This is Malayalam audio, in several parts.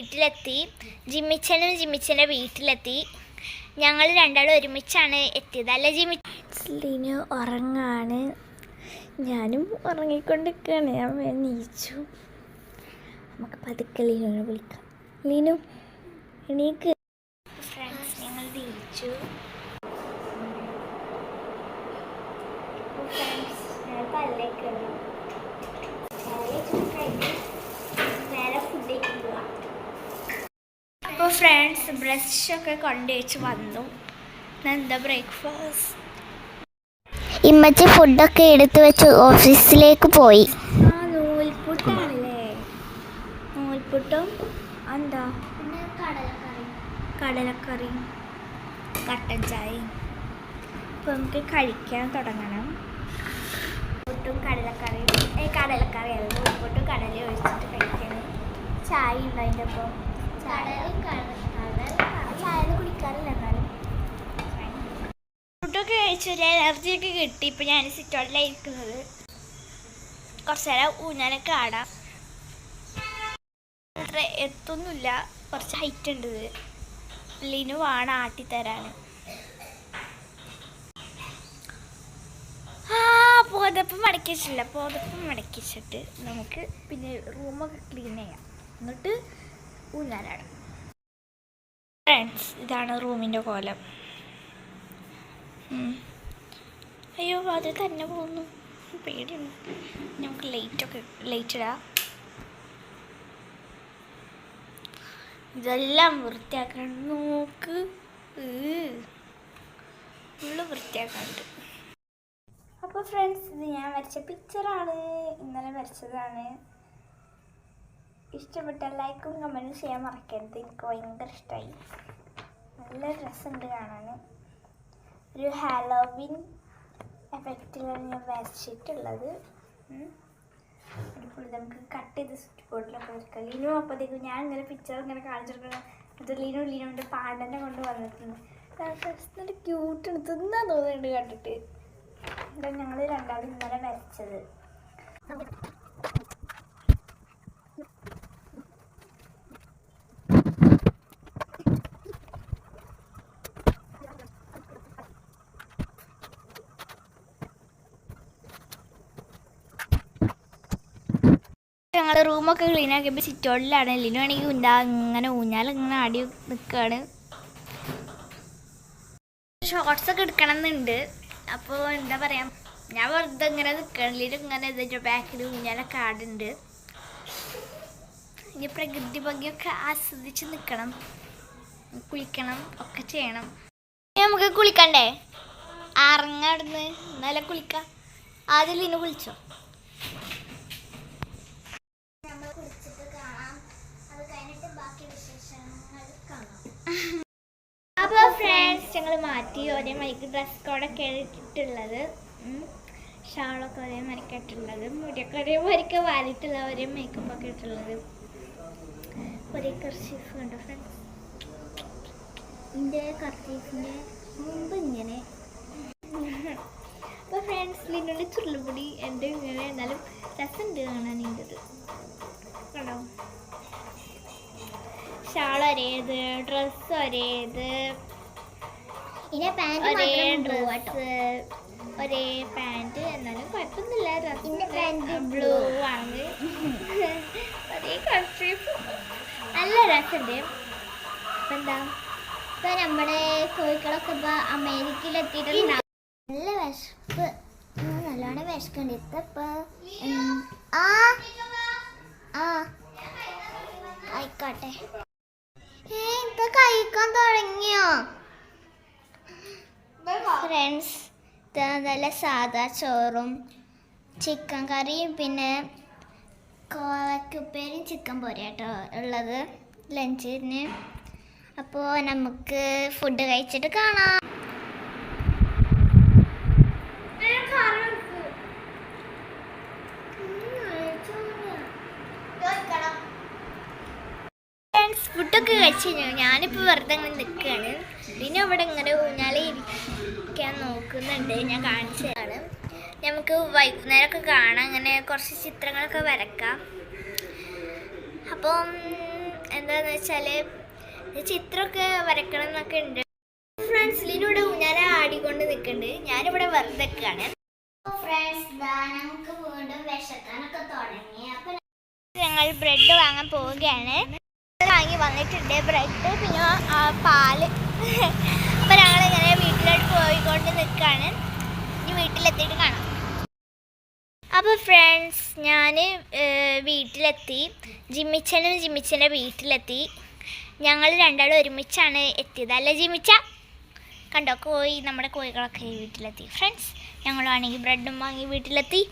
വീട്ടിലെത്തി. ജിമ്മിച്ചനും ജിമ്മിച്ചന്റെ വീട്ടിലെത്തി. ഞങ്ങൾ രണ്ടാളും ഒരുമിച്ചാണ് എത്തിയത്. അല്ല ജിമ്മി ലിനു ഉറങ്ങാണ്. ഞാനും ഉറങ്ങിക്കൊണ്ടിരിക്കുകയാണ്. ഞാൻ നീച്ചു. നമുക്ക് പതുക്കെ ലീനോനെ വിളിക്കാം. ലീനു എണീക്ക്. ഫ്രണ്ട്സ് ഞങ്ങൾ തിരിച്ചു ഫ്രണ്ട്സ് ഞാൻ പല്ലേക്ക് നേരെ ഫുഡിലേക്ക് പോവാം അപ്പോൾ ഫ്രണ്ട്സ് ബ്രഷൊക്കെ കൊണ്ടുവച്ച് വന്നു. ഇന്ന് എന്താ ബ്രേക്ക്ഫാസ്റ്റ് ഇമ്മച്ചി ഫുഡൊക്കെ എടുത്തു വെച്ച് ഓഫീസിലേക്ക് പോയി. ആ നൂൽപുട്ടാണല്ലേ? നൂൽപുട്ടും എന്താ? പിന്നെ കടലക്കറി. കടലക്കറിയും കട്ടൻ ചായയും. അപ്പോൾ നമുക്ക് കഴിക്കാൻ തുടങ്ങണം. പുട്ടും കടലക്കറിയും. ഏ കടലക്കറി അല്ല നൂൽപുട്ടും കടലയും ഒഴിച്ചിട്ട് കഴിക്കണം ചായ ഉണ്ട് അതിന്റെ ഒപ്പം? ചായ ചായ എന്നാലും ഫുഡൊക്കെ കഴിച്ചൊരു എനർജിയൊക്കെ കിട്ടി. ഇപ്പം ഞാൻ സിറ്റോട്ടിലായിരിക്കുന്നത് കുറച്ച് നേരം ഊഞ്ഞാലൊക്കെ ആടാം. അത്ര എത്തൊന്നുമില്ല. കുറച്ച് ഹൈറ്റ് ഉണ്ട് ഇത്. ലിനു ആട്ടി ആട്ടിത്തരാൻ ആ പോതപ്പ് മടക്കി പോതപ്പ് വെച്ചിട്ട് നമുക്ക് പിന്നെ റൂമൊക്കെ ക്ലീൻ ചെയ്യാം. എന്നിട്ട് ഊഞ്ഞാലാടാം. ഫ്രണ്ട്സ് ഇതാണ് റൂമിന്റെ കോലം. അയ്യോ അത് തന്നെ പോകുന്നു. പേടിയുണ്ട് നമുക്ക് ലൈറ്റൊക്കെ ലൈറ്റ് ഇടാം. ഇതെല്ലാം വൃത്തിയാക്കണം. നോക്ക്. ഫുള്ള് വൃത്തിയാക്കാനുണ്ട്. അപ്പോൾ ഫ്രണ്ട്സ് ഇത് ഞാൻ വരച്ച പിക്ചറാണ് ഇന്നലെ വരച്ചതാണ്. ഇഷ്ടപ്പെട്ട ലൈക്കും കമന്റും ചെയ്യാൻ മറക്കരുത്. എനിക്ക് ഭയങ്കര ഇഷ്ടമായി. നല്ല രസമുണ്ട് കാണാൻ ഒരു ഹാലോവിൻ എഫക്റ്റിലാണ് ഞാൻ വരച്ചിട്ടുള്ളത്. നമുക്ക് കട്ട് ചെയ്ത് സ്വിച്ച് ബോർഡിലൊക്കെ വെക്കാം ലീനു അപ്പോഴത്തേക്കും ഞാൻ ഇങ്ങനെ പിക്ചർ ഇങ്ങനെ കാണിച്ചിരിക്കണം ഇത് ലീനു ലീനുവിന്റെ പാണ്ടനെ കൊണ്ട് വന്നിട്ടുണ്ട്. ക്യൂട്ട് തിന്നാൻ തോന്നുന്നുണ്ട് കണ്ടിട്ട്. ഇതാ ഞങ്ങൾ രണ്ടാളും ഇന്നലെ വരച്ചത് ഞങ്ങൾ റൂമൊക്കെ ക്ലീൻ ആക്കിയപ്പോൾ സിറ്റോളിലാണ് ലിനു ആണെങ്കിൽ ഉണ്ടാ ഇങ്ങനെ ഊഞ്ഞാൽ ഇങ്ങനെ ആടി നിൽക്കുകയാണ് ഷോർട്സ് ഒക്കെ എടുക്കണം എന്നുണ്ട് അപ്പോൾ എന്താ പറയാ ഞാൻ വെറുതെ ഇങ്ങനെ നിൽക്കണം ലിനു ഇങ്ങനെ എന്താ ബാക്കിൽ ഊഞ്ഞാലൊക്കെ ആടുണ്ട് ഇനി പ്രകൃതി ഭംഗിയൊക്കെ ആസ്വദിച്ച് നിൽക്കണം കുളിക്കണം ഒക്കെ ചെയ്യണം. നമുക്ക് കുളിക്കണ്ടേ? അറങ്ങാടുന്ന് എന്നാലും കുളിക്കാം. ആദ്യം ലിനു കുളിച്ചോ? മാറ്റി ഒരേ മണിക്ക് ഡ്രസ് കോഡൊക്കെ ഇട്ടിട്ടുള്ളത്. ഷാളൊക്കെ ഒരേ മണിക്ക് ഇട്ടുള്ളത് മുടിയൊക്കെ ഒരേ മണിക്ക് വാലിട്ടുള്ള ഒരേ മേക്കപ്പ് ഒക്കെ ഇട്ടുള്ളത് ഒരേ കർച്ചീഫ് കണ്ടോ ഫ്രണ്ട്സ് ഇതിന്റെ കർച്ചീഫിന്റെ മുമ്പ് ഇങ്ങനെ. അപ്പോൾ ഫ്രണ്ട്സ് ലിനുവിന്റെ ചുരുളുപൊടി എന്റെ ഇങ്ങനെ എന്നാലും രസമുണ്ട് കാണാൻ ഇത് കണ്ടോ? ഷാൾ ഒരേത് ഡ്രസ്സ് ഒരേത്. ഒരേ മാത്രം blue ആട്ടോ. ഡ്രസ്സ് ഒരേ പാന്റ് എന്നാലും കുഴപ്പമൊന്നുമില്ല. പാന്റ് ബ്ലൂ ആണ്. ഒരേ കൺട്രി നല്ല രസമുണ്ട്. അപ്പൊ എന്താ? ഇപ്പൊ നമ്മുടെ കോഴിക്കളൊക്കെ ഇപ്പൊ അമേരിക്കയിൽ എത്തിയിട്ടുണ്ടാവും നല്ല വിശപ്പ്. നല്ലോണം വിശക്കുണ്ട് ഇപ്പൊ ആ ആ. ആയിക്കോട്ടെ. ഏ ഇപ്പൊ കഴിക്കാൻ തുടങ്ങിയോ? ഫ്രണ്ട്സ് നല്ല സാദാ ചോറും ചിക്കൻ കറിയും പിന്നെ കോവക്കുപ്പേരും ചിക്കൻ പൊരിയാട്ടോ ഉള്ളത് ലഞ്ചിന്. അപ്പോൾ നമുക്ക് ഫുഡ് കഴിച്ചിട്ട് കാണാം. ഫുഡൊക്കെ കഴിച്ചു കഴിഞ്ഞു. ഞാനിപ്പോൾ വെറുതെ ഇങ്ങനെ നിൽക്കുകയാണ് പിന്നെ അവിടെ ഇങ്ങനെ ഊഞ്ഞാലേ ഇരിക്കാൻ നോക്കുന്നുണ്ട് ഞാൻ കാണിച്ചതാണ്. നമുക്ക് വൈകുന്നേരമൊക്കെ കാണാം അങ്ങനെ കുറച്ച് ചിത്രങ്ങളൊക്കെ വരക്കാം. അപ്പം എന്താന്ന് വെച്ചാൽ ചിത്രമൊക്കെ വരക്കണം എന്നൊക്കെ ഉണ്ട് ഫ്രണ്ട്സിലൂടെ ഞാൻ ആടിക്കൊണ്ട് നിൽക്കുന്നുണ്ട്. ഞാനിവിടെ വെറുതെ നിൽക്കുകയാണ്. ഫ്രണ്ട്സ് നമുക്ക് ഞങ്ങൾ ബ്രെഡ് വാങ്ങാൻ പോവുകയാണ്. വാങ്ങി വന്നിട്ടുണ്ട്. ബ്രെഡ് പിന്നെ പാൽ അപ്പൊ ഞങ്ങൾ ഇങ്ങനെ വീട്ടിലോട്ട് പോയിക്കൊണ്ട് ഇനി വീട്ടിലെത്തിയിട്ട് കാണാം. അപ്പോൾ ഫ്രണ്ട്സ് ഞാൻ വീട്ടിലെത്തി. ജിമ്മിച്ചനും ജിമ്മിച്ചന്റെ വീട്ടിലെത്തി. ഞങ്ങൾ രണ്ടാളും ഒരുമിച്ചാണ് എത്തിയത്. അല്ലേ ജിമ്മിച്ച കണ്ടോ കോഴി നമ്മുടെ കോഴികളൊക്കെ വീട്ടിലെത്തി. ഫ്രണ്ട്സ് ഞങ്ങളാണെങ്കിൽ ബ്രെഡും വാങ്ങി വീട്ടിലെത്തി.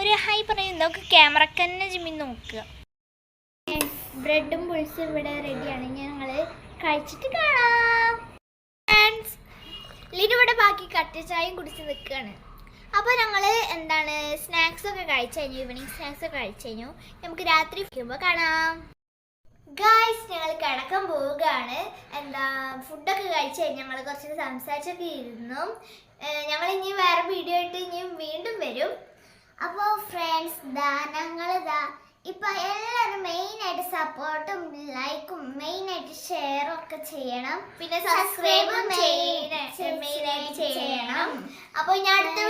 ഒരു ഹൈ പറയും നോക്ക് ക്യാമറക്ക് തന്നെ ജിമ്മി നോക്കുക. ബ്രെഡും പുളിസും ഇവിടെ റെഡിയാണ് ഞങ്ങൾ കഴിച്ചിട്ട് കാണാം. ലിനുവിടെ ബാക്കി കട്ടച്ചായും കുടിച്ച് നിൽക്കുകയാണ് അപ്പോൾ ഞങ്ങൾ എന്താണ് സ്നാക്സ് ഒക്കെ കഴിച്ചു കഴിഞ്ഞു ഈവനിങ് സ്നാക്സ് ഒക്കെ കഴിച്ചു കഴിഞ്ഞു. നമുക്ക് രാത്രി ഇരിക്കുമ്പോൾ കാണാം. ഗായ്സ് ഞങ്ങൾ കിടക്കാൻ പോവുകയാണ്. എന്താ ഫുഡൊക്കെ കഴിച്ച് കഴിഞ്ഞ് ഞങ്ങൾ കുറച്ച് സംസാരിച്ചൊക്കെ ഇരുന്നു. ഞങ്ങൾ ഇനി വേറെ വീഡിയോ ആയിട്ട് ഇനിയും വീണ്ടും വരും. അപ്പോൾ ഫ്രണ്ട്സ് ദാ ഞങ്ങൾ ദാ ഇപ്പൊ എല്ലാവരും മെയിൻ ആയിട്ട് സപ്പോർട്ടും ലൈക്കും മെയിൻ ആയിട്ട് ഷെയറും ഒക്കെ ചെയ്യണം. പിന്നെ സബ്സ്ക്രൈബും മെയിൻ ചെയ്യണം. അപ്പോൾ ഞാൻ അടുത്ത